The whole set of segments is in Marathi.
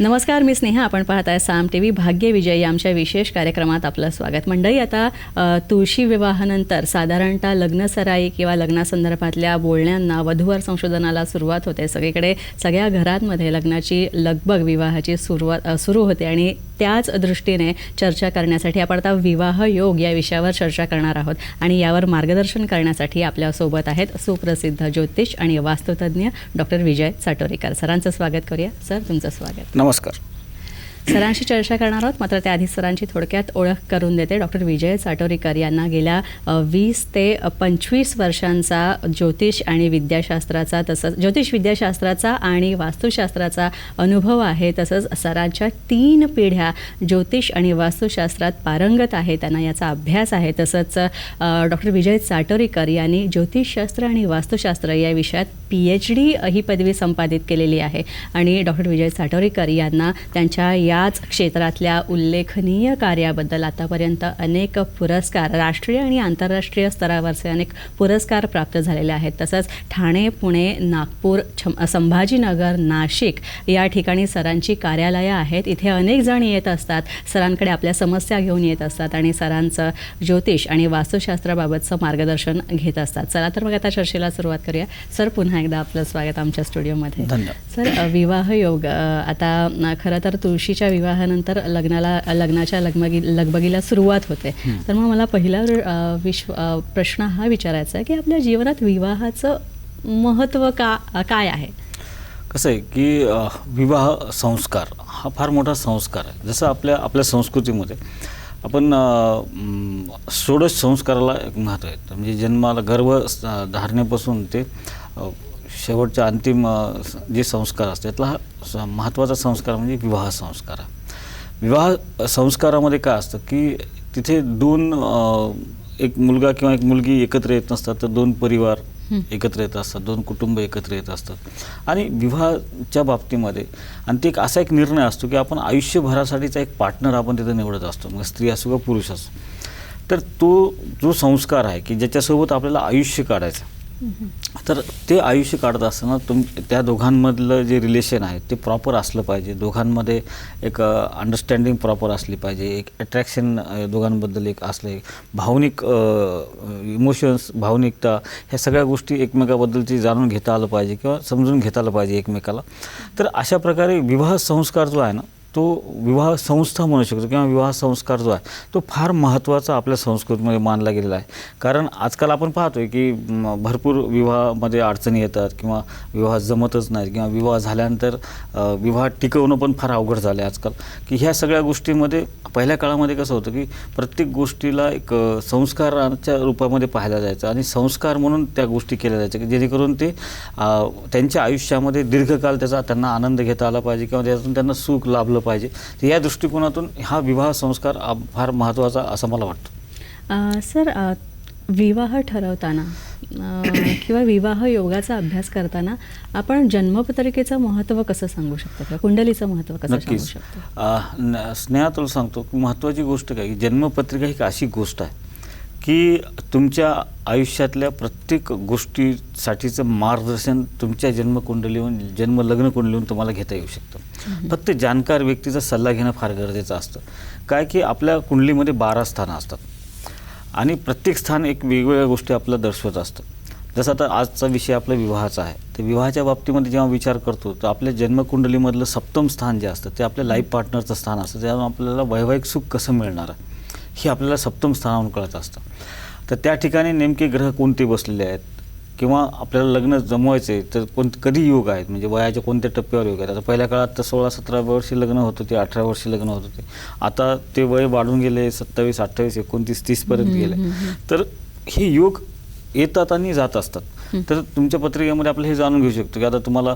नमस्कार मी स्नेहा. आपण पाहत आहे साम टी व्ही भाग्यविजय या आमच्या विशेष कार्यक्रमात आपलं स्वागत. मंडळी आता तुळशी विवाहानंतर साधारणतः लग्नसराई किंवा लग्नासंदर्भातल्या बोलण्यांना वधूवर संशोधनाला सुरुवात होते. सगळीकडे सगळ्या घरांमध्ये लग्नाची लगबग विवाहाची सुरुवात सुरू होते आणि त्याच दृष्टीने चर्चा करण्यासाठी आपण आता विवाह योग या विषयावर चर्चा करणार आहोत आणि यावर मार्गदर्शन करण्यासाठी आपल्यासोबत आहेत सुप्रसिद्ध ज्योतिष आणि वास्तुतज्ञ डॉक्टर विजय साटोरीकर. सरांचं स्वागत करूया. सर तुमचं स्वागत. नमस्कार सरांशी चर्चा करणार आहोत. मात्र त्याआधी सरांची थोडक्यात ओळख करून देते. डॉक्टर विजय चाटोरीकर यांना गेल्या वीस ते पंचवीस वर्षांचा ज्योतिष आणि विद्याशास्त्राचा तसंच ज्योतिष विद्याशास्त्राचा आणि वास्तुशास्त्राचा अनुभव आहे. तसंच सरांच्या तीन पिढ्या ज्योतिष आणि वास्तुशास्त्रात पारंगत आहे. त्यांना याचा अभ्यास आहे. तसंच डॉक्टर विजय चाटोरीकर यांनी ज्योतिषशास्त्र आणि वास्तुशास्त्र या विषयात पी एच डी ही पदवी संपादित केलेली आहे. आणि डॉक्टर विजय चाटोरीकर यांना त्यांच्या या याच क्षेत्रातल्या उल्लेखनीय कार्याबद्दल आतापर्यंत अनेक पुरस्कार राष्ट्रीय आणि आंतरराष्ट्रीय स्तरावरचे अनेक पुरस्कार प्राप्त झालेले आहेत. तसंच ठाणे पुणे नागपूर संभाजीनगर नाशिक या ठिकाणी सरांची कार्यालयं आहेत. इथे अनेक जण येत असतात. सरांकडे आपल्या समस्या घेऊन येत असतात आणि सरांचं ज्योतिष आणि वास्तुशास्त्राबाबतचं मार्गदर्शन घेत असतात. चला तर मग आता चर्चेला सुरुवात करूया. सर पुन्हा एकदा आपलं स्वागत आमच्या स्टुडिओमध्ये. सर विवाह योग आता खरं तर तुळशीच्या विवाहानंतर लग्नाला लग्नाच्या लगबगी लगबगीला सुरुवात होते. तर मग मला पहिला विश्व प्रश्न हा विचारायचा आहे की आपल्या जीवनात विवाहाचं महत्त्व का काय आहे? कसं आहे की विवाह संस्कार हा फार मोठा संस्कार आहे. जसं आपल्या आपल्या संस्कृतीमध्ये आपण षोडश संस्काराला एक महत्त्व आहे. म्हणजे जन्माला गर्भ धारणेपासून ते अ, शेवटच्या अंतिम जे संस्कार असतात त्यातला हा स- महत्त्वाचा संस्कार म्हणजे विवाह संस्कार. विवाह संस्कारामध्ये काय असतं की तिथे दोन एक मुलगा किंवा एक मुलगी एकत्र येत नसतात तर दोन परिवार एकत्र येत असतात दोन कुटुंब एकत्र येत असतात. आणि विवाहाच्या बाबतीमध्ये आणि ते एक असा एक निर्णय असतो की आपण आयुष्यभरासाठीचा एक पार्टनर आपण तिथं निवडत असतो मग स्त्री असो किंवा पुरुष असो. तर तो जो संस्कार आहे की ज्याच्यासोबत आपल्याला आयुष्य काढायचं तर ते आयुष्य काढत असताना तुम त्या दोघांमधलं जे रिलेशन आहे ते प्रॉपर असलं पाहिजे. दोघांमध्ये एक अंडरस्टँडिंग प्रॉपर असली पाहिजे. एक अट्रॅक्शन दोघांबद्दल एक असले. भावनिक इमोशन्स भावनिकता ह्या सगळ्या गोष्टी एकमेकाबद्दलची जाणून घेता आलं पाहिजे किंवा समजून घेता आलं पाहिजे एकमेकाला. तर अशा प्रकारे विवाह संस्कार जो आहे ना तो विवाह संस्था म्हणू शकतो किंवा विवाह संस्कार जो आहे तो फार महत्त्वाचा आपल्या संस्कृतीमध्ये मानला गेलेला आहे. कारण आजकाल आपण पाहतोय की भरपूर विवाहामध्ये अडचणी येतात किंवा विवाह जमतच नाही किंवा विवाह झाल्यानंतर विवाह टिकवणं पण फार अवघड झालं आहे आजकाल. की ह्या सगळ्या गोष्टींमध्ये पहिल्या काळामध्ये कसं होतं की प्रत्येक गोष्टीला एक संस्काराच्या रूपामध्ये पाहायला जायचं आणि संस्कार म्हणून त्या गोष्टी केल्या जायच्या की जेणेकरून ते त्यांच्या आयुष्यामध्ये दीर्घकाल त्याचा त्यांना आनंद घेता आला पाहिजे किंवा त्यातून त्यांना सुख लाभलं पाहिजे. तर या दृष्टिकोनातून हा विवाह संस्कार फार महत्त्वाचा असं मला वाटतं. सर विवाह ठरवताना किंवा विवाह योगाचा अभ्यास करताना आपण जन्मपत्रिकेचं महत्त्व कसं सांगू शकतो? किंवा कुंडलीचं महत्त्व कसं सांगू शकतो? अ, न- स्नेहा तुला सांगतो की महत्त्वाची गोष्ट काय? की जन्मपत्रिका ही एक अशी गोष्ट आहे. की तुमच्या आयुष्यातल्या प्रत्येक गोष्टीसाठीचं मार्गदर्शन तुमच्या जन्मकुंडलीहून जन्म लग्न कुंडलीहून तुम्हाला घेता येऊ शकतं. फक्त जाणकार व्यक्तीचा सल्ला घेणं फार गरजेचं असतं. काय की आपल्या कुंडलीमध्ये बारा स्थानं असतात. आणि प्रत्येक स्थान एक वेगवेगळ्या गोष्टी आपल्याला दर्शवत असतं. जसं आता आजचा विषय आपला विवाहाचा आहे. तर विवाहाच्या बाबतीमध्ये जेव्हा विचार करतो तर आपल्या जन्मकुंडलीमधलं सप्तम स्थान जे असतं ते आपल्या लाईफ पार्टनरचं स्थान असतं. त्यामुळे आपल्याला वैवाहिक सुख कसं मिळणार? आहे हे आपल्याला सप्तम स्थानावरून कळत असतं. तर त्या ठिकाणी नेमके ग्रह कोणते बसलेले आहेत? किंवा आपल्याला लग्न जमवायचे तर कोण कधी योग आहेत? म्हणजे वयाच्या कोणत्या टप्प्यावर योग आहेत? आता पहिल्या काळात तर सोळा सतरा वर्षी लग्न होत होते अठरा वर्षी लग्न होत होते. आता ते वय वाढून गेले सत्तावीस अठ्ठावीस एकोणतीस तीसपर्यंत गेले. तर हे योग येतात आणि जात असतात. तर तुमच्या पत्रिकेमध्ये आपलं हे जाणून घेऊ शकतो की आता तुम्हाला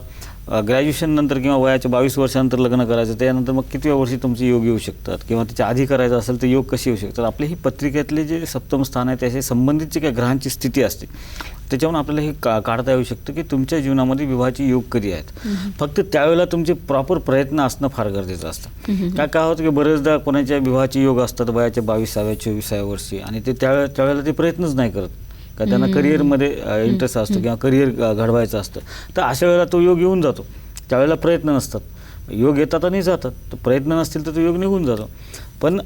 ग्रॅज्युएशन नंतर किंवा वयाच्या बावीस वर्षानंतर लग्न करायचं त्यानंतर मग किती वर्षी तुमचे योग येऊ शकतात? किंवा त्याच्या आधी करायचं असेल तर योग कसे येऊ शकतात? आपली ही पत्रिकेतले जे सप्तम स्थान आहे त्याशी संबंधित जी काही ग्रहांची स्थिती असते. त्याच्यावरून आपल्याला हे का काढता येऊ शकतं की तुमच्या जीवनामध्ये विवाहाचे योग कधी आहेत? फक्त त्यावेळेला तुमचे प्रॉपर प्रयत्न असणं फार गरजेचं असतं. काय काय होतं की बरेचदा कोणाच्या विवाहाचे योग असतात वयाच्या बावीसाव्या चोवीसाव्या वर्षी आणि ते त्यावेळेला त्यावेळेला ते प्रयत्नच नाही करत. का त्यांना करिअरमध्ये इंटरेस्ट असतो किंवा करिअर घडवायचं असतं. तर अशा वेळेला तो योग येऊन जातो. त्यावेळेला प्रयत्न नसतात. योग येतात आणि जातात. तर प्रयत्न नसतील तर तो योग निघून जातो. पण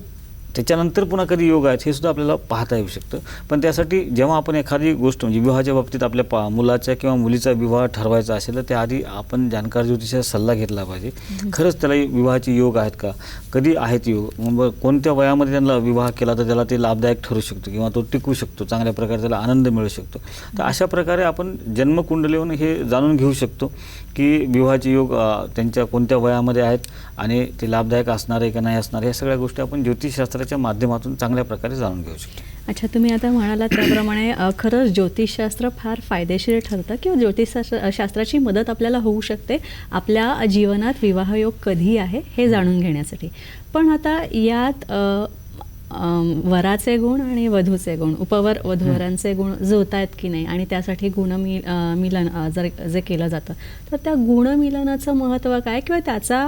त्याच्यानंतर पुन्हा कधी योग आहेत हे सुद्धा आपल्याला पाहता येऊ शकतं. पण त्यासाठी जेव्हा आपण एखादी गोष्ट म्हणजे विवाहाच्या बाबतीत आपल्या पा मुलाच्या किंवा मुलीचा विवाह ठरवायचा असेल तर त्याआधी आपण जाणकार ज्योतिषाचा सल्ला घेतला पाहिजे. खरंच त्याला योगाचे योग आहेत का? कधी आहेत योग? मग कोणत्या वयामध्ये त्यांना विवाह केला तर त्याला ते लाभदायक ठरू शकतो किंवा तो टिकू शकतो चांगल्या प्रकारे त्याला आनंद मिळू शकतो? तर अशा प्रकारे आपण जन्मकुंडलीहून हे जाणून घेऊ शकतो की विवाहाचे योग त्यांच्या कोणत्या वयामध्ये आहेत आणि ते लाभदायक असणार आहे का नाही असणार या सगळ्या गोष्टी आपण ज्योतिषशास्त्राच्या माध्यमातून चांगल्या प्रकारे जाणून घेऊ शकतो. अच्छा तुम्ही आता म्हणालात त्याप्रमाणे खरंच ज्योतिषशास्त्र फार फायदेशीर ठरतं किंवा ज्योतिषशास्त्र शास्त्राची मदत आपल्याला होऊ शकते आपल्या जीवनात विवाहयोग कधी आहे हे जाणून घेण्यासाठी. पण आता यात वराचे गुण आणि वधूचे गुण उपवर वधूवरांचे गुण जुळतायत की नाही? आणि त्यासाठी गुणमि मिलन जर जे केलं जातं तर त्या गुणमिलनाचं महत्त्व काय? किंवा त्याचा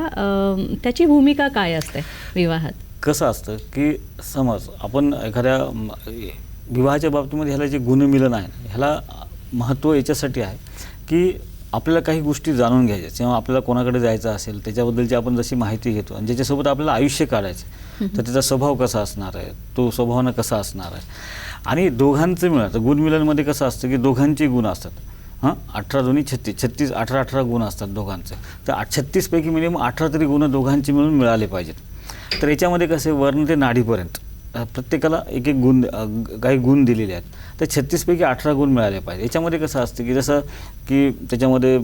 त्याची भूमिका काय असते विवाहात? कसं असतं की समज आपण एखाद्या विवाहाच्या बाबतीमध्ये ह्याला जे गुणमिलन आहे ह्याला महत्त्व याच्यासाठी आहे की आपल्याला काही गोष्टी जाणून घ्यायच्या. किंवा आपल्याला कोणाकडे जायचं असेल त्याच्याबद्दलची आपण जशी माहिती घेतो आणि ज्याच्यासोबत आपल्याला आयुष्य काढायचं तर त्याचा स्वभाव कसा असणार आहे तो स्वभावानं कसा असणार आहे? आणि दोघांचं मिळतं तर गुणमिलनमध्ये कसं असतं की दोघांचे गुण असतात. हां? अठरा दोन्ही छत्तीस छत्तीस अठरा अठरा गुण असतात दोघांचे. तर छत्तीसपैकी मिनिमम अठरा तरी गुण दोघांचे मिळून मिळाले पाहिजेत. तर याच्यामध्ये कसे वर्ण ते नाडीपर्यंत. प्रत्येकाला एक एक गुण काही गुण दिलेले आहेत. तर छत्तीसपैकी अठरा गुण मिळाले पाहिजे याच्यामध्ये कसं असतं की जसं की त्याच्यामध्ये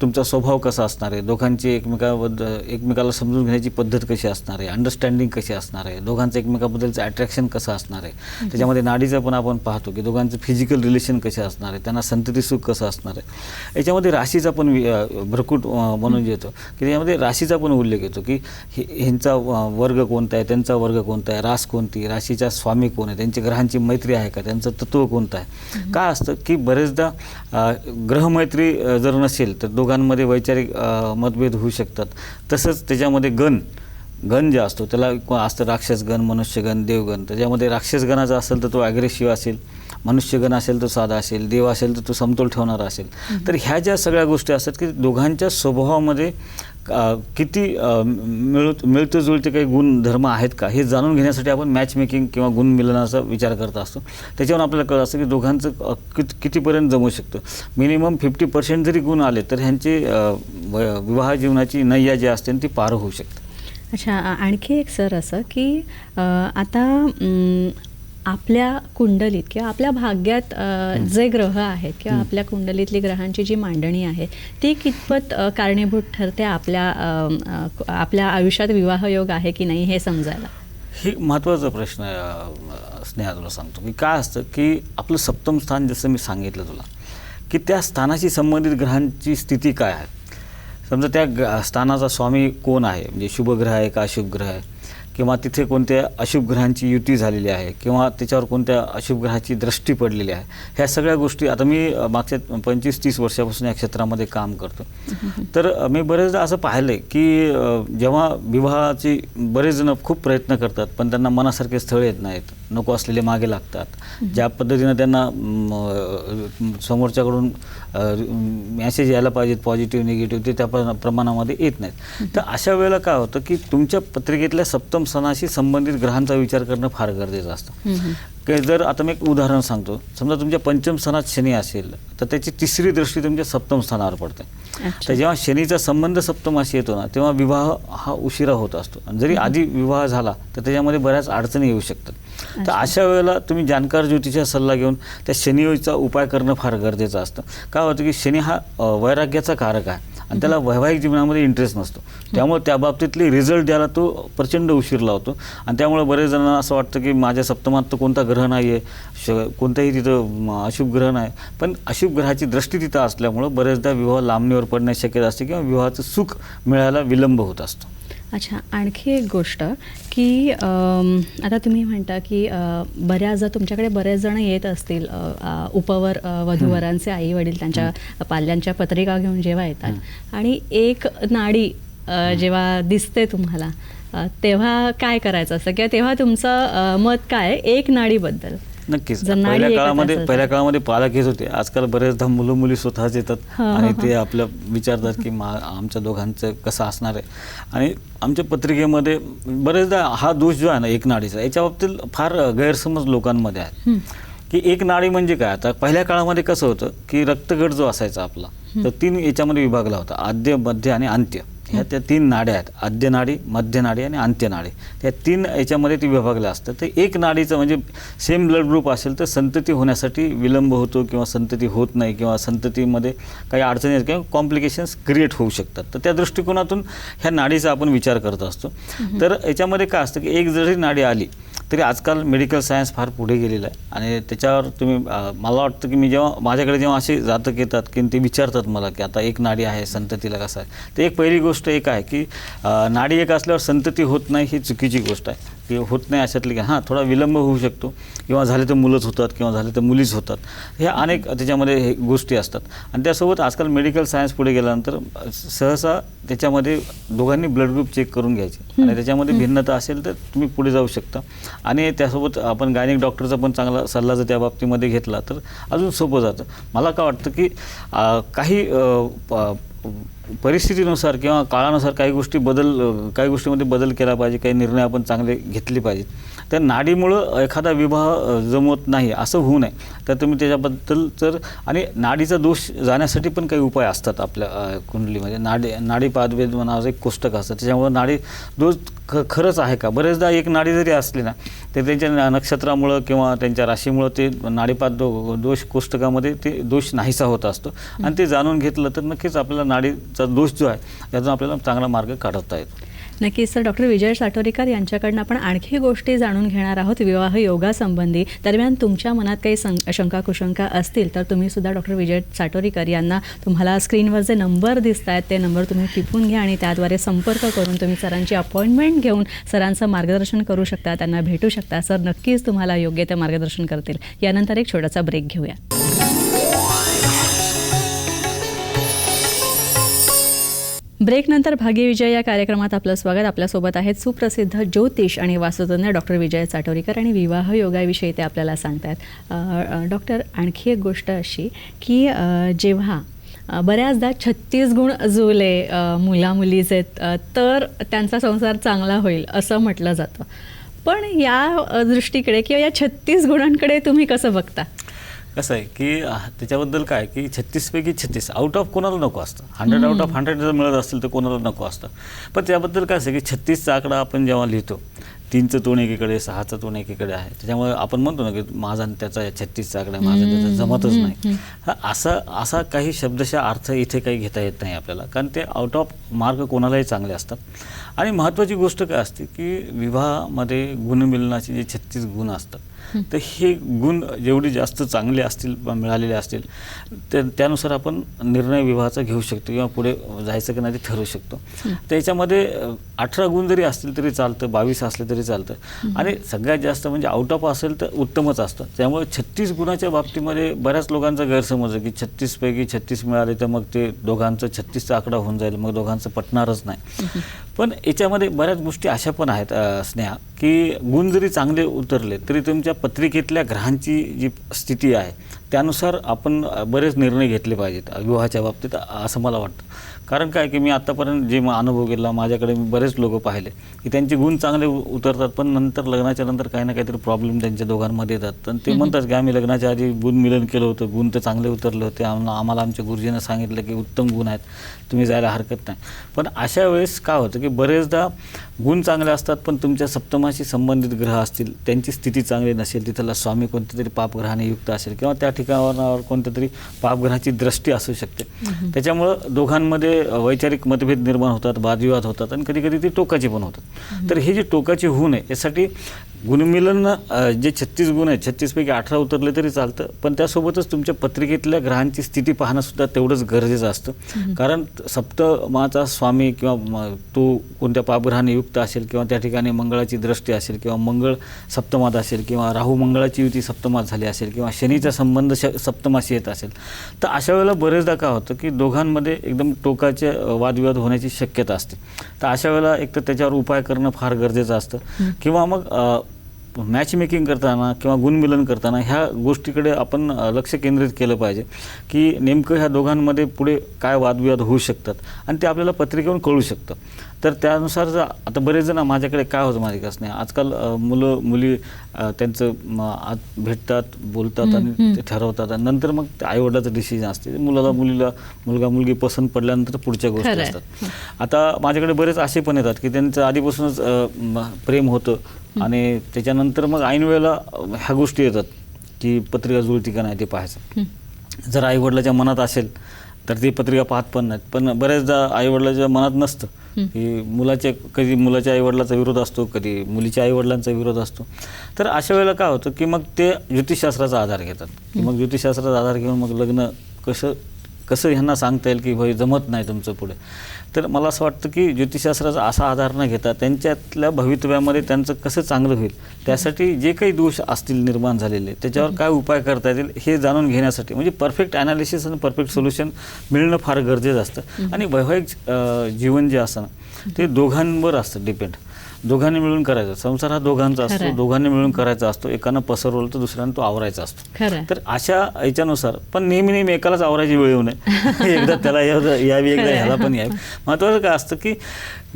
तुमचा स्वभाव कसा असणार आहे? दोघांची एकमेकाबद्दल एकमेकाला समजून घेण्याची पद्धत कशी असणार आहे? अंडरस्टँडिंग कशी असणार आहे? दोघांचं एकमेकाबद्दलचं अट्रॅक्शन कसं असणार आहे? त्याच्यामध्ये नाडीचं पण आपण पाहतो की दोघांचं फिजिकल रिलेशन कसे असणार आहे? त्यांना संतती सुख कसं असणार आहे? याच्यामध्ये राशीचा पण भरकूट म्हणून येतो. की त्याच्यामध्ये राशीचा पण उल्लेख येतो की हे- ह्यांचा वर्ग कोणता आहे? त्यांचा वर्ग कोणता आहे? रास कोणती राशीचा स्वामी कोण आहे? त्यांची ग्रहांची मैत्री आहे का? त्यांचं तत्व कोणतं आहे? काय असतं की बरेचदा ग्रहमैत्री जर नसेल तर दोघांमध्ये वैचारिक मतभेद होऊ शकतात. तसंच त्याच्यामध्ये गण गण जे असतो त्याला को- असतं? राक्षसगण मनुष्यगण देवगण त्याच्यामध्ये राक्षसगणाचा असेल तर तो ॲग्रेसिव्ह असेल मनुष्यगण असेल तर साधा असेल देव असेल तर तो समतोल ठेवणारा असेल. तर ह्या ज्या सगळ्या गोष्टी असतात की दोघांच्या स्वभावामध्ये किती मिळत मिळते जुळते काही गुणधर्म आहेत का? हे जाणून घेण्यासाठी आपण मॅचमेकिंग किंवा गुण मिलनाचा विचार करत असतो. त्याच्यावर आपल्याला कळत असतं की दोघांचं कित कितीपर्यंत जमू शकतं. मिनिमम फिफ्टी पर्सेंट जरी गुण आले तर ह्यांची व- विवाह जीवनाची नय्या जी असते ती पार होऊ शकते. अच्छा आणखी एक सर असं की आता आपल्या कुंडलीत किंवा आपल्या भाग्यात जे ग्रह आहेत किंवा आपल्या कुंडलीतली ग्रहांची जी मांडणी आहे ती कितपत कारणीभूत ठरते आपल्या आपल्या आयुष्यात विवाहयोग आहे की नाही हे समजायला? ही महत्त्वाचा प्रश्न स्नेहा तुला सांगतो की काय असतं की आपलं सप्तम स्थान जसं मी सांगितलं तुला की त्या स्थानाशी संबंधित ग्रहांची स्थिती काय आहे? समजा त्या ग स्थानाचा स्वामी कोण आहे? म्हणजे शुभ ग्रह आहे का अशुभ ग्रह आहे? किंवा तिथे कोणत्या अशुभ ग्रहांची युती झालेली आहे किंवा त्याच्यावर कोणत्या अशुभ ग्रहाची दृष्टी पडलेली आहे ह्या सगळ्या गोष्टी आता मी मागच्या पंचवीस तीस वर्षापासून या क्षेत्रामध्ये काम करतो. तर मी बरेचदा असं पाहिलं आहे की जेव्हा विवाहाची बरेच जण खूप प्रयत्न करतात पण त्यांना मनासारखे स्थळ येत नाहीत नको असलेले मागे लागतात. ज्या पद्धतीनं त्यांना समोरच्याकडून मॅसेज यायला पाहिजेत पॉझिटिव्ह निगेटिव्ह ते त्या प्र- प्रमाणामध्ये येत नाहीत. तर अशा वेळेला काय होतं की तुमच्या पत्रिकेतल्या सप्तम सणाशी संबंधित ग्रहांचा विचार करणं फार गरजेचं असतं. की जर आता मी एक उदाहरण सांगतो. समजा तुमच्या पंचम स्थानात शनी असेल तर त्याची तिसरी दृष्टी तुमच्या सप्तम स्थानावर पडते. तर जेव्हा शनीचा संबंध सप्तमाशी येतो ना तेव्हा विवाह हा उशिरा होत असतो. आणि जरी आधी विवाह झाला तर त्याच्यामध्ये बऱ्याच अडचणी येऊ शकतात. तर अशा वेळेला तुम्ही जाणकार ज्योतिषा सल्ला घेऊन त्या शनीचा उपाय करणं फार गरजेचं असतं. काय होतं की शनी हा वैराग्याचा कारक आहे. आणि त्याला वैवाहिक जीवनामध्ये इंटरेस्ट नसतो. त्यामुळे त्या बाबतीतली रिझल्ट द्यायला तो प्रचंड उशीर लावतो. आणि त्यामुळे बरेच जणांना असं वाटतं की माझ्या सप्तमात तर कोणता ग्रह नाही आहे श कोणताही तिथं अशुभ ग्रह नाही. पण अशुभ ग्रहाची दृष्टी तिथं असल्यामुळं बरेचदा विवाह लांबणीवर पडण्याची शक्यता असते किंवा विवाहाचं सुख मिळायला विलंब होत असतो. अच्छा आणखी एक गोष्ट की आता तुम्ही म्हणता की बऱ्याचदा तुमच्याकडे बरेच जण येत असतील उपवर वधूवरांचे आई वडील त्यांच्या पाल्यांच्या पत्रिका घेऊन जेव्हा येतात. आणि एक नाडी जेव्हा दिसते तुम्हाला तेव्हा काय करायचं असतं? किंवा तेव्हा तुमचं मत काय? एक नाडीबद्दल. नक्कीच. पहिल्या काळामध्ये. पहिल्या काळामध्ये पालक येत होते. आजकाल बरेचदा मुलं मुली स्वतःच येतात हा, हा, आणि हा. ते आपलं विचारतात की मा आमच्या दोघांचं कसं असणार आहे? आणि आमच्या पत्रिकेमध्ये बरेचदा हा दोष जो आहे ना एक नाडीचा याच्या बाबतीत फार गैरसमज लोकांमध्ये आहे. की एक नाडी म्हणजे काय? आता पहिल्या काळामध्ये कसं होतं की रक्तगट जो असायचा आपला तर तीन याच्यामध्ये विभागला होता आद्य मध्य आणि अंत्य. ह्या त्या तीन नाड्या आहेत. आद्य नाडी मध्य नाडी आणि अंत्य नाडी. त्या तीन याच्यामध्ये ती विभागल्या असतात. तर एक नाडीचं म्हणजे सेम ब्लड ग्रुप असेल तर संतती होण्यासाठी विलंब होतो किंवा संतती होत नाही किंवा संततीमध्ये काही अडचणी आहेत किंवा कॉम्प्लिकेशन्स क्रिएट होऊ शकतात. तर त्या दृष्टिकोनातून ह्या नाडीचा आपण विचार करत असतो. तर याच्यामध्ये काय असतं की एक जरी नाडी आली तरी आजकाल मेडिकल सायन्स फार पुढे गेलेलं आहे. आणि त्याच्यावर तुम्ही मला वाटतं की मी जेव्हा माझ्याकडे जेव्हा असे जातक येतात की ते विचारतात मला की आता एक नाडी आहे संततीला कसं आहे? तर एक पहिली गोष्ट एक आहे की नाडी एक असल्यावर संतती होत नाही ही चुकीची गोष्ट आहे. की होत नाही अशातली की हां थोडा विलंब होऊ शकतो. किंवा झाले तर मुलंच होतात किंवा झाले तर मुलीच होतात. ह्या अनेक त्याच्यामध्ये हे गोष्टी असतात. आणि त्यासोबत आजकाल मेडिकल सायन्स पुढे गेल्यानंतर सहसा त्याच्यामध्ये दोघांनी ब्लड ग्रुप चेक करून घ्यायचे. आणि त्याच्यामध्ये भिन्नता असेल तर तुम्ही पुढे जाऊ शकता. आणि त्यासोबत आपण गायनिक डॉक्टरचा पण चांगला सल्ला जर त्या बाबतीमध्ये घेतला तर अजून सोपं जातं. मला काय वाटतं की काही परिस्थितीनुसार किंवा काळानुसार काही गोष्टी बदल काही गोष्टीमध्ये बदल केला पाहिजे काही निर्णय आपण चांगले घेतले पाहिजेत. तर नाडीमुळं एखादा विवाह जमवत नाही असं होऊ नये. तर तुम्ही त्याच्याबद्दल तर आणि नाडीचा दोष जाण्यासाठी पण काही उपाय असतात आपल्या कुंडलीमध्ये. नाडी नाडी पादवेद नावाचं एक कोष्टक असतं. त्याच्यामुळं नाडी दोष ख खरंच आहे का? बरेचदा एक नाडी जरी असली ना तर त्यांच्या नक्षत्रामुळं किंवा त्यांच्या राशीमुळं ते नाडीपाद दो दोष कोष्टकामध्ये ते दोष नाहीसा होत असतो. आणि ते जाणून घेतलं तर नक्कीच आपल्याला नाडीचा दोष जो आहे त्यातून आपल्याला चांगला मार्ग काढता येतो. नक्कीच सर डॉक्टर विजय साटोरीकर यांच्याकडनं आपण आणखी गोष्टी जाणून घेणार आहोत. विवाह योगासंबंधी दरम्यान तुमच्या मनात काही सं शंका कुशंका असतील तर तुम्ही सुद्धा डॉक्टर विजय साटोरीकर यांना तुम्हाला स्क्रीनवर जे नंबर दिसत आहेत ते नंबर तुम्ही टिपून घ्या आणि त्याद्वारे संपर्क करून तुम्ही सरांची अपॉइंटमेंट घेऊन सरांचं मार्गदर्शन करू शकता त्यांना भेटू शकता. सर नक्कीच तुम्हाला योग्य ते मार्गदर्शन करतील. यानंतर एक छोटासा ब्रेक घेऊया. ब्रेकनंतर भाग्यविजय या कार्यक्रमात आपलं स्वागत. आपल्यासोबत आहेत सुप्रसिद्ध ज्योतिष आणि वास्तुतज्ञ डॉक्टर विजय चाटोरीकर आणि विवाह योगाविषयी ते आपल्याला सांगतात डॉक्टर आणखी एक गोष्ट अशी की जेव्हा बऱ्याचदा छत्तीस गुण जुळले मुलामुलीचे तर त्यांचा संसार चांगला होईल असं म्हटलं जातं. पण या दृष्टीकडे किंवा या छत्तीस गुणांकडे तुम्ही कसं बघता? कसं आहे की त्याच्याबद्दल काय की छत्तीसपैकी छत्तीस. आउट ऑफ कोणाला नको असतं? हंड्रेड आउट ऑफ हंड्रेड जर मिळत असतील तर कोणाला नको असतं? पण त्याबद्दल काय असं की छत्तीसचा आकडा आपण जेव्हा लिहितो तीनचं तोंड एकीकडे सहाचं तोंड एकीकडे आहे. त्याच्यामुळे आपण म्हणतो ना की माझा त्याचा छत्तीसचा आकडा आहे, माझा त्याचा जमतच नाही. हा असा असा काही शब्दशः अर्थ इथे काही घेता येत नाही आपल्याला. कारण ते आउट ऑफ मार्क कोणालाही चांगले असतात. आणि महत्त्वाची गोष्ट काय असते की विवाहामध्ये गुणमिलनाचे जे छत्तीस गुण असतात तर हे गुण जेवढे जास्त चांगले असतील मिळालेले असतील त्या त्यानुसार आपण निर्णय विवाहाचा घेऊ शकतो किंवा पुढे जायचं की नाही ते ठरवू शकतो. त्याच्यामध्ये अठरा गुण जरी असतील तरी चालतं बावीस असले तरी चालतं. आणि सगळ्यात जास्त म्हणजे आउट ऑफ असेल तर उत्तमच असतं. त्यामुळे छत्तीस गुणाच्या बाबतीमध्ये बऱ्याच लोकांचा गैरसमज आहे की छत्तीसपैकी छत्तीस मिळाले तर मग ते दोघांचं छत्तीसचा आकडा होऊन जाईल मग दोघांचं पटणारच नाही. पण याच्यामध्ये बऱ्याच गोष्टी अशा पण आहेत स्नेहा की गुण जरी चांगले उतरले तरी तुमच्या पत्रिकेतल्या ग्रहांची जी स्थिती आहे त्यानुसार आपण बरेच निर्णय घेतले पाहिजेत विवाहाच्या बाबतीत असं मला वाटतं. कारण काय की मी आत्तापर्यंत जे म- अनुभव गेला माझ्याकडे मी बरेच लोक पाहिले की त्यांचे गुण चांगले उतरतात पण नंतर लग्नाच्या नंतर काही ना काहीतरी प्रॉब्लेम त्यांच्या दोघांमध्ये येतात. आणि ते म्हणतात की आम्ही लग्नाच्या आधी गुण मिलन केलं होतं गुण तर चांगले उतरले होते. आम्हाला आम्हाला आमच्या गुरुजीनं सांगितलं की उत्तम गुण आहेत तुम्ही जायला हरकत नाही. पण अशा वेळेस काय होतं की बरेचदा गुण चांगले असतात पण तुमच्या सप्तमाशी संबंधित ग्रह असतील त्यांची स्थिती चांगली नसेल तिथला स्वामी कोणत्या तरी पापग्रहाने युक्त असेल किंवा त्या ठिकाणावर कोणत्या तरी पापग्रहाची दृष्टी असू शकते. त्याच्यामुळं दोघांमध्ये वैचारिक मतभेद निर्माण होतात वादविवाद होतात आणि कधी कधी ती टोकाची पण होतात. तर हे जे टोकाची होऊ नये यासाठी गुणमिलन जे छत्तीस गुण आहेत छत्तीसपैकी अठरा उतरले तरी चालतं. पण त्यासोबतच तुमच्या पत्रिकेतल्या ग्रहांची स्थिती पाहणं सुद्धा तेवढंच गरजेचं असतं. कारण सप्तमाचा स्वामी किंवा तो कोणत्या पापग्रहाने युक्त असेल किंवा त्या ठिकाणी मंगळाची दृष्टी असेल किंवा मंगळ सप्तमात असेल किंवा राहू मंगळाची युती सप्तमात झाली असेल किंवा शनीचा संबंध श सप्तमाशी येत असेल तर अशा वेळेला बरेचदा काय होतं की दोघांमध्ये एकदम टोकाचे वादविवाद होण्याची शक्यता असते. तर अशा वेळेला एक तर त्याच्यावर उपाय करणं फार गरजेचं असतं. किंवा मग अ, मॅच मेकिंग करताना किंवा गुणमिलन करताना ह्या गोष्टीकडे आपण लक्ष केंद्रित केलं पाहिजे की नेमकं ह्या दोघांमध्ये पुढे काय वादविवाद होऊ शकतात आणि ते आपल्याला पत्रिकेवरून कळू शकतं. तर त्यानुसार जर आता बरेच जण माझ्याकडे काय होतं माझ्या कसं नाही आजकाल मुलं मुली त्यांचं भेटतात बोलतात आणि ते ठरवतात आणि नंतर मग ते आईवडिलाचं डिसिजन असते. मुलाला मुलीला मुलगा मुलगी पसंत पडल्यानंतर पुढच्या गोष्टी. असतात. आता माझ्याकडे बरेच असे पण येतात की त्यांचं आधीपासूनच प्रेम होतं. आणि त्याच्यानंतर मग ऐन वेळेला अ, ह्या गोष्टी येतात की पत्रिका जुळती का नाही ते पाहायचं. जर आईवडिलाच्या मनात असेल तर ती पत्रिका पाहत पण नाहीत. पण बऱ्याचदा आईवडिलाच्या मनात नसतं की मुलाच्या कधी मुलाच्या आईवडिलाचा विरोध असतो कधी मुलीच्या आईवडिलांचा विरोध असतो. तर अशा वेळेला काय होतं की मग ते ज्योतिषशास्त्राचा आधार घेतात. की मग ज्योतिषशास्त्राचा आधार घेऊन मग लग्न कसं कसं ह्यांना सांगता येईल की भाई जमत नाही तुमचं पुढे? तर मला असं वाटतं की ज्योतिषशास्त्राचा असा आधार न घेता त्यांच्यातल्या भवितव्यामध्ये त्यांचं कसं चांगलं होईल त्यासाठी जे काही दोष असतील निर्माण झालेले त्याच्यावर काय उपाय करता येतील हे जाणून घेण्यासाठी म्हणजे परफेक्ट ॲनालिसिस आणि परफेक्ट सोल्युशन मिळणं फार गरजेचं असतं. आणि वैवाहिक जीवन जे असतं ना ते दोघांवर असतं डिपेंड दोघांनी मिळून करायचं. संसार हा दोघांचा असतो. दोघांनी मिळून करायचा असतो. एकानं पसरवलं तर दुसऱ्यानं तो आवरायचा असतो. तर अशा याच्यानुसार पण नेहमी नेहमी एकालाच आवरायची वेळ येऊ नये. एकदा त्याला यावं- एकदा. ह्याला पण यावी. महत्त्वाचं काय असतं की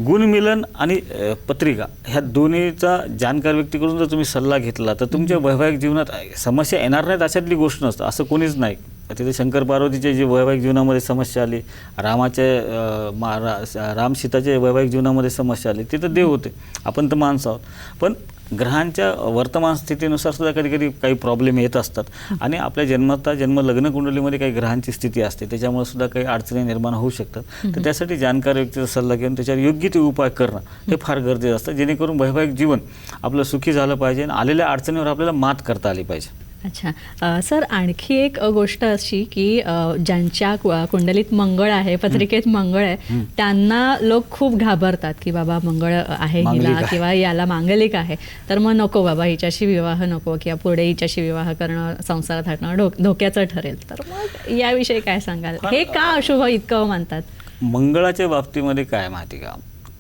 गुणमिलन आणि पत्रिका ह्या दोन्हीचा जाणकार व्यक्तीकडून जर तुम्ही सल्ला घेतला तर तुमच्या वैवाहिक जीवनात समस्या येणार नाहीत अशातली गोष्ट नसतं. असं कोणीच नाही. तिथे शंकर पार्वतीचे जे वैवाहिक जीवनामध्ये समस्या आली रामाच्या मा रा- राम सीताच्या वैवाहिक जीवनामध्ये समस्या आली तिथं देव होते. आपण तर माणसं आहोत. पण ग्रहांच्या वर्तमान स्थितीनुसार सुद्धा कधी कधी काही प्रॉब्लेम येत असतात. आणि आपल्या जन्मता जन्म लग्न कुंडलीमध्ये काही ग्रहांची स्थिती असते. त्याच्यामुळे सुद्धा काही अडचणी निर्माण होऊ शकतात. तर त्यासाठी जाणकार व्यक्तीचा सल्ला घेऊन त्याच्यावर योग्य ते उपाय करणं हे फार गरजेचं असतं. जेणेकरून वैवाहिक जीवन आपलं सुखी झालं पाहिजे आणि आलेल्या अडचणीवर आपल्याला मात करता आली पाहिजे. अच्छा. अ, सर आणखी एक अ, गोष्ट अशी की अ, ज्यांच्या कु- कुंडलीत मंगळ आहे पत्रिकेत मंगळ आहे त्यांना लोक खूप घाबरतात की बाबा मंगळ आहे मांगलिक हिला आहे. किंवा याला मांगलिक आहे. तर मग नको बाबा हिच्याशी विवाह नको किंवा पुढे हिच्याशी विवाह करणं संसारात हटणं धोक्याचं ठरेल. तर मग याविषयी काय सांगाल? हे का अशुभ इतकं म्हणतात? मंगळाच्या बाबतीमध्ये काय माहिती का?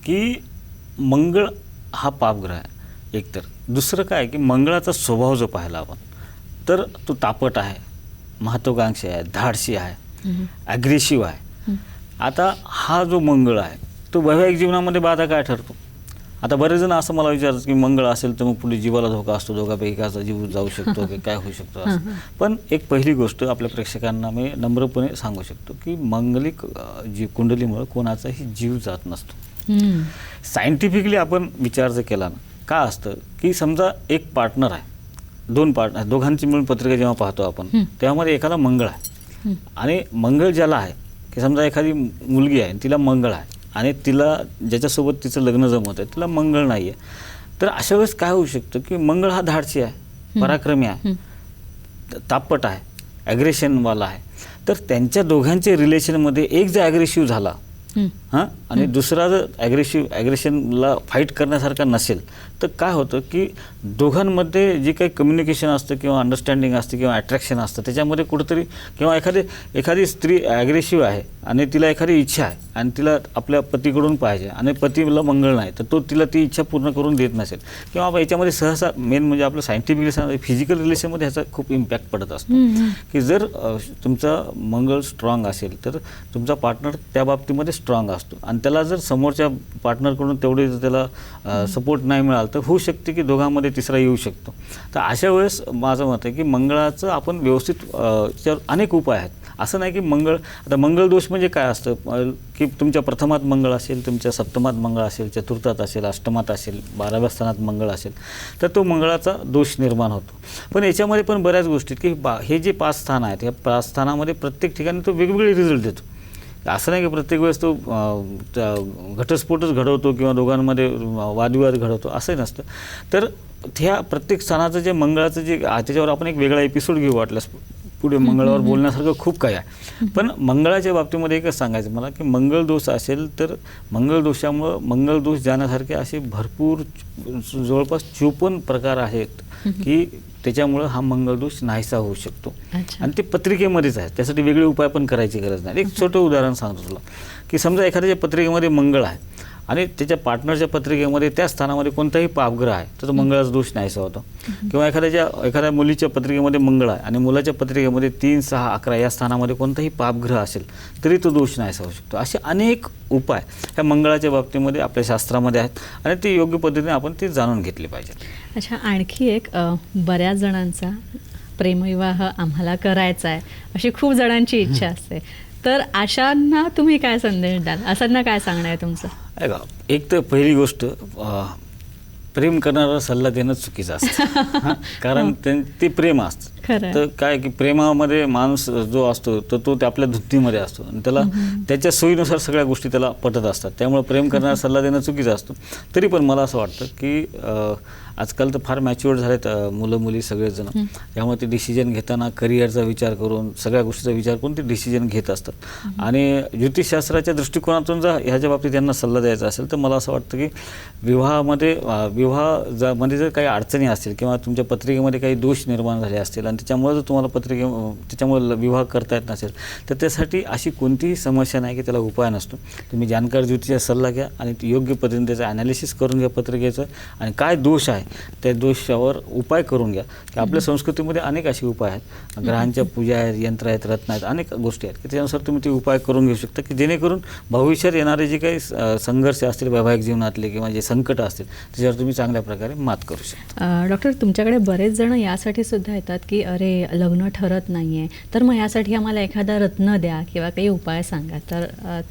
की मंगळ हा पापग्रह आहे एकतर. दुसरं काय की मंगळाचा स्वभाव जो पाहिला आपण तर तो तापट आहे महत्वाकांक्षी आहे धाडसी आहे ॲग्रेसिव्ह आहे. आता हा जो मंगळ आहे तो वैवाहिक जीवनामध्ये बाधा काय ठरतो? आता बरेच जण असं मला विचारतात की मंगळ असेल तर मग पुढे जीवाला धोका असतो दोघापैकी एकाचा जीव जाऊ शकतो की काय होऊ शकतो असं. पण एक पहिली गोष्ट आपल्या प्रेक्षकांना मी नम्रपणे सांगू शकतो की मंगलिक जी कुंडलीमुळं कोणाचाही जीव जात नसतो. सायंटिफिकली आपण विचार जर केला ना का असतं की समजा एक पार्टनर आहे दोन पार्टनर दोघांची मिळून पत्रिका जेव्हा पाहतो आपण त्यामध्ये एखादा मंगळ आहे. आणि मंगळ ज्याला आहे की समजा एखादी मुलगी आहे तिला मंगळ आहे आणि तिला ज्याच्यासोबत तिचं लग्न जमत आहे तिला मंगळ नाही आहे तर अशा वेळेस काय होऊ शकतं की मंगळ हा धाडसी आहे पराक्रमी आहे तापट आहे ॲग्रेशनवाला आहे. तर त्यांच्या दोघांच्या रिलेशनमध्ये एक जर ॲग्रेसिव्ह झाला. हां? आणि दुसरा जर ॲग्रेसिव्ह ॲग्रेशनला फाईट करण्यासारखा नसेल तर काय होतं की दोघांमध्ये जे काही कम्युनिकेशन असतं किंवा अंडरस्टँडिंग असते किंवा अट्रॅक्शन असतं त्याच्यामध्ये कुठंतरी किंवा एखादी एखादी स्त्री ॲग्रेसिव्ह आहे आणि तिला एखादी इच्छा आहे आणि तिला आपल्या पतीकडून पाहिजे आणि पतीला मंगळ नाही तर तो तिला ती इच्छा पूर्ण करून देत नसेल. किंवा आपण याच्यामध्ये सहसा मेन म्हणजे आपलं सायंटिफिकली सांग फिजिकल रिलेशनमध्ये ह्याचा खूप इम्पॅक्ट पडत असतो. की जर तुमचा मंगळ स्ट्रॉंग असेल तर तुमचा पार्टनर त्या बाबतीमध्ये स्ट्रॉंग असतो. असतो. आणि त्याला जर समोरच्या पार्टनरकडून तेवढे जर त्याला सपोर्ट नाही मिळाला तर होऊ शकते की दोघांमध्ये तिसरा येऊ शकतो. तर अशा वेळेस माझं मत आहे की मंगळाचं आपण व्यवस्थित अ, अनेक उपाय आहेत. असं नाही की मंगळ आता मंगळ दोष म्हणजे काय असतं? की तुमच्या प्रथमात मंगळ असेल तुमच्या सप्तमात मंगळ असेल चतुर्थात असेल अष्टमात असेल बाराव्या स्थानात मंगळ असेल तर तो मंगळाचा दोष निर्माण होतो. पण याच्यामध्ये पण बऱ्याच गोष्टी आहेत की बा हे जे पाच स्थान आहेत या पाच स्थानामध्ये प्रत्येक ठिकाणी तो वेगवेगळे रिझल्ट देतो. असं नाही की प्रत्येक वेळेस तो घटस्फोटच घडवतो किंवा दोघांमध्ये वादविवाद घडवतो असंही नसतं. तर ह्या प्रत्येक स्थानाचं जे मंगळाचं जे त्याच्यावर आपण एक वेगळा एपिसोड घेऊ वाटल्यास. पुढे मंगळावर बोलण्यासारखं खूप काही आहे. पण मंगळाच्या बाबतीमध्ये एकच सांगायचं मला की मंगळ दोष असेल तर मंगळ दोषामुळं मंगळ दोष जाण्यासारखे असे भरपूर जवळपास चोपन्न प्रकार आहेत की त्याच्यामुळं हा मंगळ दोष नाहीसा होऊ शकतो. आणि ते पत्रिकेमध्येच आहे. त्यासाठी वेगळे उपाय पण करायची गरज नाही. एक छोटं उदाहरण सांगतो तुला. की समजा एखाद्याच्या पत्रिकेमध्ये मंगळ आहे. आणि त्याच्या पार्टनरच्या पत्रिकेमध्ये त्या स्थानामध्ये कोणताही पापग्रह आहे तर तो मंगळाचा दोष नाहीसा होतो. किंवा एखाद्याच्या एखाद्या मुलीच्या पत्रिकेमध्ये मंगळ आहे आणि मुलाच्या पत्रिकेमध्ये तीन सहा अकरा या स्थानामध्ये कोणताही पापग्रह असेल तरी तो दोष नाहीसा होऊ शकतो. असे अनेक उपाय ह्या मंगळाच्या बाबतीमध्ये आपल्या शास्त्रामध्ये आहेत आणि ते योग्य पद्धतीने आपण ते जाणून घेतले पाहिजेत. अच्छा आणखी एक बऱ्याच जणांचा प्रेमविवाह आम्हाला करायचा आहे अशी खूप जणांची इच्छा असते. तर अशांना तुम्ही काय संदेश द्याल? अशांना काय सांगणं आहे तुमचं? ऐका एक तर पहिली गोष्ट प्रेम करणारा सल्ला देणं चुकीचं असतं. हां, कारण त्यां- ते प्रेम असतं. तर काय की प्रेमामध्ये माणूस जो असतो तर तो त्या आपल्या धुत्तीमध्ये असतो आणि त्याला त्याच्या सोयीनुसार सगळ्या गोष्टी त्याला पटत असतात. त्यामुळे प्रेम करणारा सल्ला देणं चुकीचं असतं. तरी पण मला असं वाटतं की आजकाल तर फार मॅच्युअर्ड झालेत मुलं मुली सगळेजण. त्यामुळे ते डिसिजन घेताना करिअरचा विचार करून सगळ्या गोष्टीचा विचार करून ते डिसिजन घेत असतात. आणि ज्योतिषशास्त्राच्या दृष्टिकोनातून जर ह्याच्या बाबतीत त्यांना सल्ला द्यायचा असेल तर मला असं वाटतं की विवाहामध्ये विवाह जा मध्ये जर काही अडचणी असतील किंवा तुमच्या पत्रिकेमध्ये काही दोष निर्माण झाले असतील आणि त्याच्यामुळे जर तुम्हाला पत्रिके त्याच्यामुळे ल- विवाह करता येत नसेल तर त्यासाठी अशी कोणतीही समस्या नाही की त्याला उपाय नसतो. तुम्ही जाणकार ज्योतिषचा सल्ला घ्या आणि योग्य पद्धतीने त्याचं ॲनालिसिस करून घ्या पत्रिकेचं. आणि काय दोष आहे त्या दोषावर उपाय करून घ्या. की आपल्या संस्कृतीमध्ये अनेक असे उपाय आहेत. ग्रहांच्या पूजा आहेत यंत्र आहेत रत्न आहेत अनेक गोष्टी आहेत. की त्यानुसार तुम्ही ते उपाय करून घेऊ शकता की जेणेकरून भविष्यात येणारे जे काही संघर्ष असतील वैवाहिक जीवनातले किंवा जे संकट असतील त्याच्यावर तुम्ही चांगल्या प्रकारे मात करू शकता. डॉक्टर तुमच्याकडे बरेच जण यासाठी सुद्धा येतात की अरे लग्न ठरत नाही आहे तर मग यासाठी आम्हाला एखादा रत्न द्या किंवा काही उपाय सांगा. तर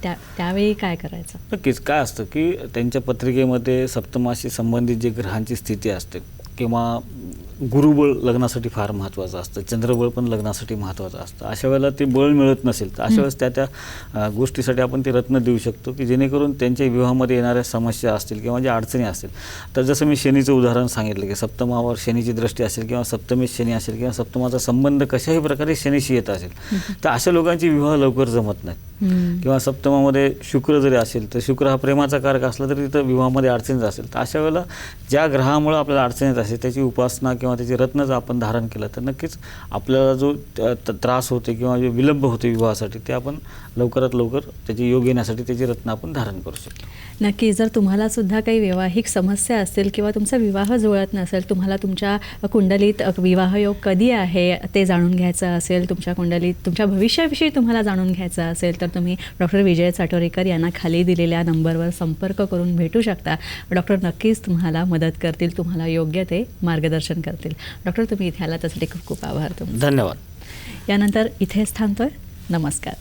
त्या त्यावेळी काय करायचं? नक्कीच. काय असतं की त्यांच्या पत्रिकेमध्ये सप्तमाशी संबंधित जे ग्रहांची स्थिती असते. किंवा गुरुबळ लग्नासाठी फार महत्त्वाचं असतं. चंद्रबळ पण लग्नासाठी महत्त्वाचं असतं. अशा वेळेला ते बळ मिळत नसेल तर अशा वेळेस त्या त्या गोष्टीसाठी आपण ते रत्न देऊ शकतो की जेणेकरून त्यांच्या विवाहामध्ये येणाऱ्या समस्या असतील किंवा ज्या अडचणी असतील. तर जसं मी शनीचं उदाहरण सांगितलं की सप्तमावर शनीची दृष्टी असेल किंवा सप्तमेश शनी असेल किंवा सप्तमाचा संबंध कशाही प्रकारे शनीशी येत असेल. तर अशा लोकांची विवाह लवकर जमत नाहीत. किंवा सप्तमामध्ये शुक्र जरी असेल तर शुक्र हा प्रेमाचा कारक असला तरी तिथं विवाहामध्ये अडचणीच असेल. तर अशा वेळेला ज्या ग्रहामुळे आपल्याला अडचण येत असेल त्याची उपासना किंवा त्याची रत्न जर आपण धारण केलं तर नक्कीच आपल्याला जो त्रास होते किंवा जो विलंब होते विवाहासाठी ते आपण लवकरात लवकर त्याची योग येण्यासाठी त्याची रत्न आपण धारण करू शकतो. नक्की जर तुम्हाला सुद्धा काही वैवाहिक समस्या असतील किंवा तुमचा विवाह जुळत नसेल तुम्हाला तुमच्या कुंडलीत विवाहयोग कधी आहे ते जाणून घ्यायचं असेल तुमच्या कुंडलीत तुमच्या भविष्याविषयी तुम्हाला जाणून घ्यायचं असेल तर तुम्ही डॉक्टर विजय चाटोरेकर यांना खाली दिलेल्या नंबरवर संपर्क करून भेटू शकता. डॉक्टर नक्कीच तुम्हाला मदत करतील तुम्हाला योग्य ते मार्गदर्शन करतील. डॉक्टर तुम्ही इथे आला त्यासाठी खूप खूप आभार धन्यवाद. यानंतर इथेच थांबतोय. नमस्कार.